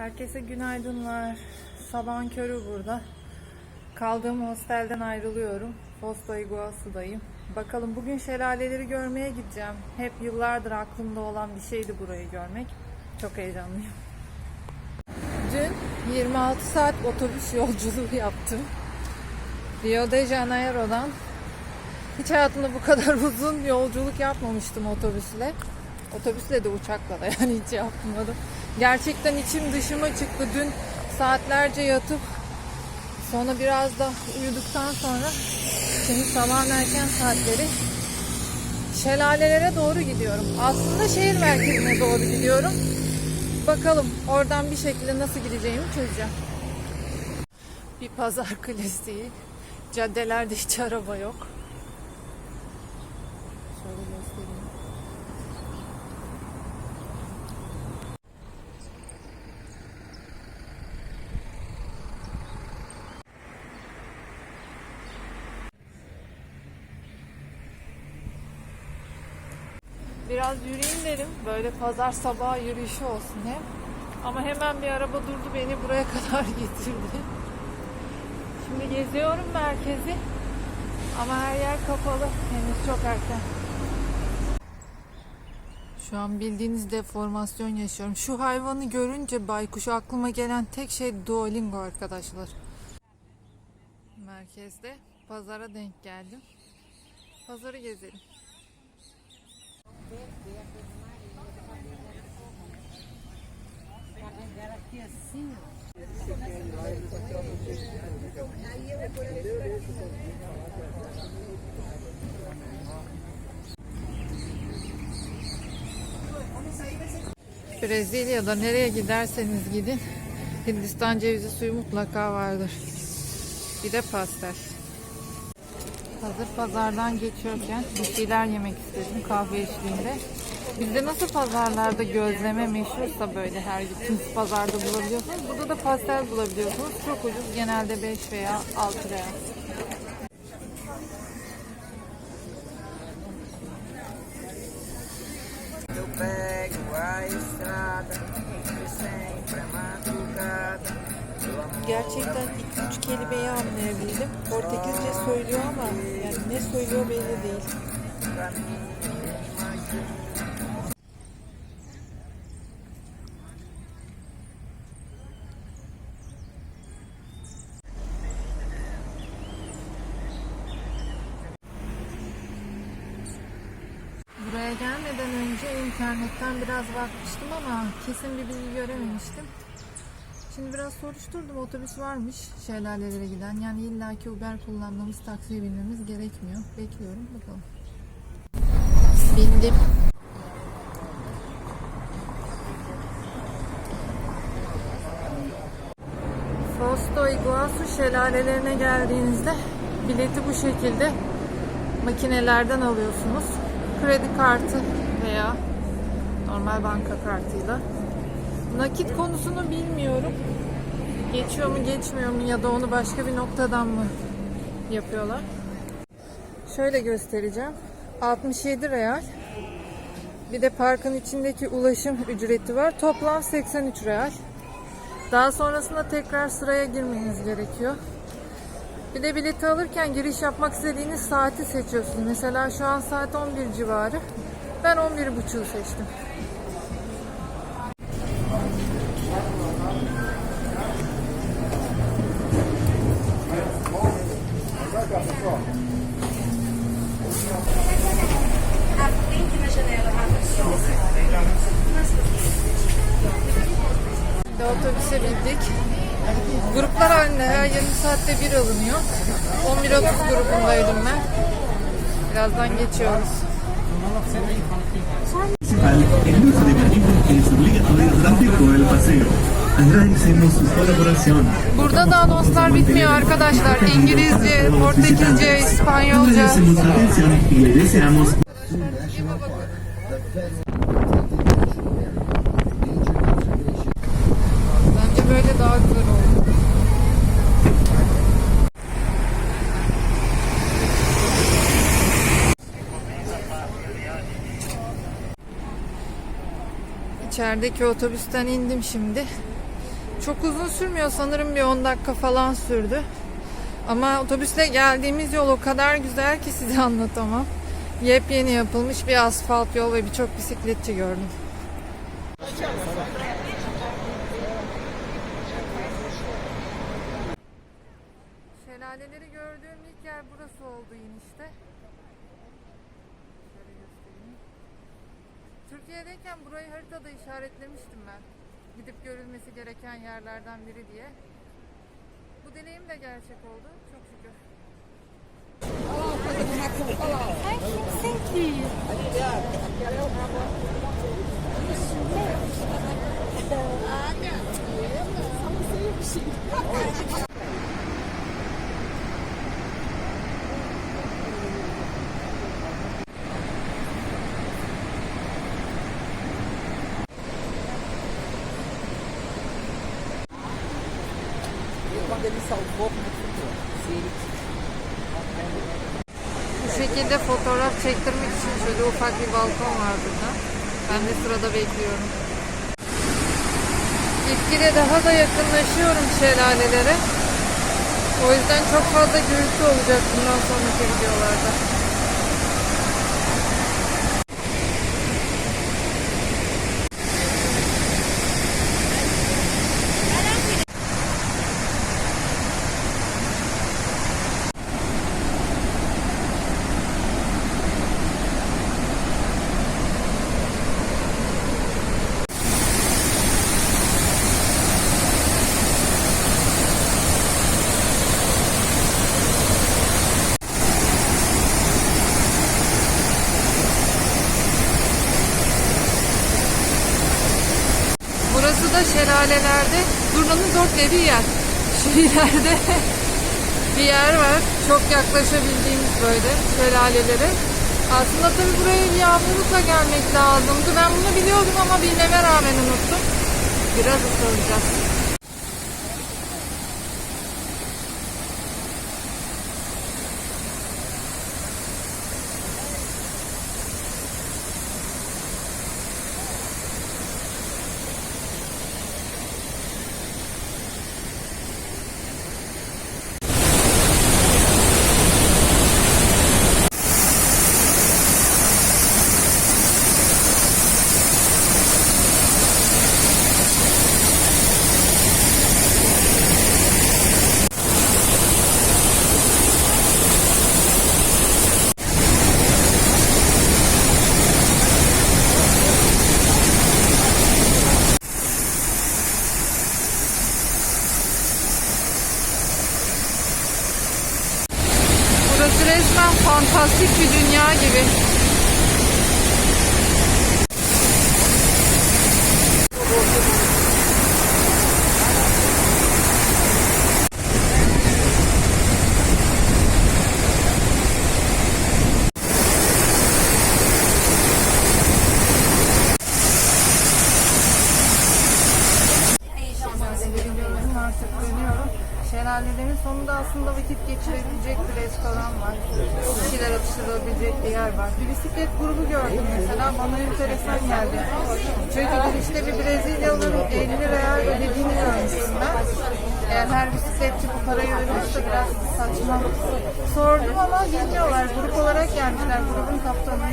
Herkese günaydınlar. Sabahın körü burada. Kaldığım hostelden ayrılıyorum. Fosto Iguaçu'dayım. Bakalım bugün şelaleleri görmeye gideceğim. Hep yıllardır aklımda olan bir şeydi burayı görmek. Çok heyecanlıyım. Dün 26 saat otobüs yolculuğu yaptım. Rio de Janeiro'dan hiç hayatımda bu kadar uzun yolculuk yapmamıştım otobüsle. Otobüsle de uçakla da yani hiç yapmadım. Gerçekten içim dışıma çıktı. Dün saatlerce yatıp sonra biraz da uyuduktan sonra şimdi sabahın erken saatleri şelalelere doğru gidiyorum. Aslında şehir merkezine doğru gidiyorum. Bakalım oradan bir şekilde nasıl gideceğimi çözeceğim. Bir pazar klasiği. Caddelerde hiç araba yok. Şöyle göstereyim. Biraz yürüyeyim dedim. Böyle pazar sabahı yürüyüşü olsun hem. Ama hemen bir araba durdu beni buraya kadar getirdi. Şimdi geziyorum merkezi. Ama her yer kapalı. Henüz çok erken. Şu an bildiğiniz deformasyon yaşıyorum. Şu hayvanı görünce baykuş aklıma gelen tek şey Duolingo arkadaşlar. Merkezde pazara denk geldim. Pazarı gezelim. Brezilya'da nereye giderseniz gidin Hindistan cevizi suyu mutlaka vardır. Bir de pastel. Hazır pazardan geçiyorken bir şeyler yemek istedim kahve eşliğinde. Bizde nasıl pazarlarda gözleme meşhursa böyle her gittiğiniz pazarda bulabiliyorsunuz. Burada da pastel bulabiliyorsunuz. Çok ucuz. Genelde 5 veya 6 liraya. A estrada e sempre a madrugada. Gerçekten 2-3 kelimeyi anlayabildim. Portekizce söylüyor ama yani ne söylüyor belli değil. Buraya gelmeden önce internetten biraz bakmıştım ama kesin bir bilgi görememiştim. Şimdi biraz soruşturdum otobüs varmış şelalelere giden. Yani illaki Uber kullanmamız, taksiye binmemiz gerekmiyor. Bekliyorum bakalım. Bindim. Fosto Iguaçu şelalelerine geldiğinizde bileti bu şekilde makinelerden alıyorsunuz. Kredi kartı veya normal banka kartıyla. Nakit konusunu bilmiyorum. Geçiyor mu geçmiyor mu ya da onu başka bir noktadan mı yapıyorlar? Şöyle göstereceğim. 67 real. Bir de parkın içindeki ulaşım ücreti var. Toplam 83 real. Daha sonrasında tekrar sıraya girmeniz gerekiyor. Bir de bileti alırken giriş yapmak istediğiniz saati seçiyorsunuz. Mesela şu an saat 11 civarı. Ben 11.30'u seçtim. Yarım saatte bir alınıyor. 11.30 grubundaydım ben. Birazdan geçiyoruz. de vehículos que les obliga a ver tráfico el paseo. Agradecemos su colaboración. Burada da anonslar bitmiyor arkadaşlar. İngilizce, Portekizce, İspanyolca. Agradecemos su atención y le deseamos Bence böyle daha güzel oldu. İçerideki otobüsten indim şimdi. Çok uzun sürmüyor sanırım bir 10 dakika falan sürdü. Ama otobüsle geldiğimiz yol o kadar güzel ki size anlatamam. Yepyeni yapılmış bir asfalt yol ve birçok bisikletçi gördüm. Şelaleleri gördüğüm ilk yer burası oldu inişte. Şöyle göstereyim. Türkiye'deyken burayı haritada işaretlemiştim ben. Gidip görülmesi gereken yerlerden biri diye. Bu dileğim de gerçek oldu. Çok şükür. Sen kimsin ki? Quando ficou? Se ele Bu şekilde fotoğraf çektirmek için şöyle ufak bir balkon var burada. Ben de sırada bekliyorum. Gitgide daha da yakınlaşıyorum şelalelere. O yüzden çok fazla gürültü olacak bundan sonraki videolarda. Burası da şelalelerde Zurna'nın dört dediği yer. Şu bir yer var. Çok yaklaşabildiğimiz böyle şelalelere. Aslında tabii buraya yağmurlukla gelmek lazımdı. Ben bunu biliyordum ama bilmeme rağmen unuttum. Biraz ıslanacağız. Burası resmen fantastik bir dünya gibi. Şelaleleri gördüm artık dönüyorum. Şelalelerin sonunda aslında vakit geçirebilecek bir restoran var. Bir şeyler atıştırabilecek bir yer var. Bir bisiklet grubu gördüm mesela. Bana enteresan geldi. Çünkü girişte bir Brezilyalıların 50 real ödediğini görmüştüm. Eğer her bisikletçi bu parayı ödüyorsa biraz saçma. Sordum ama bilmiyorlar. Grup olarak gelmişler. Grubun kaptanını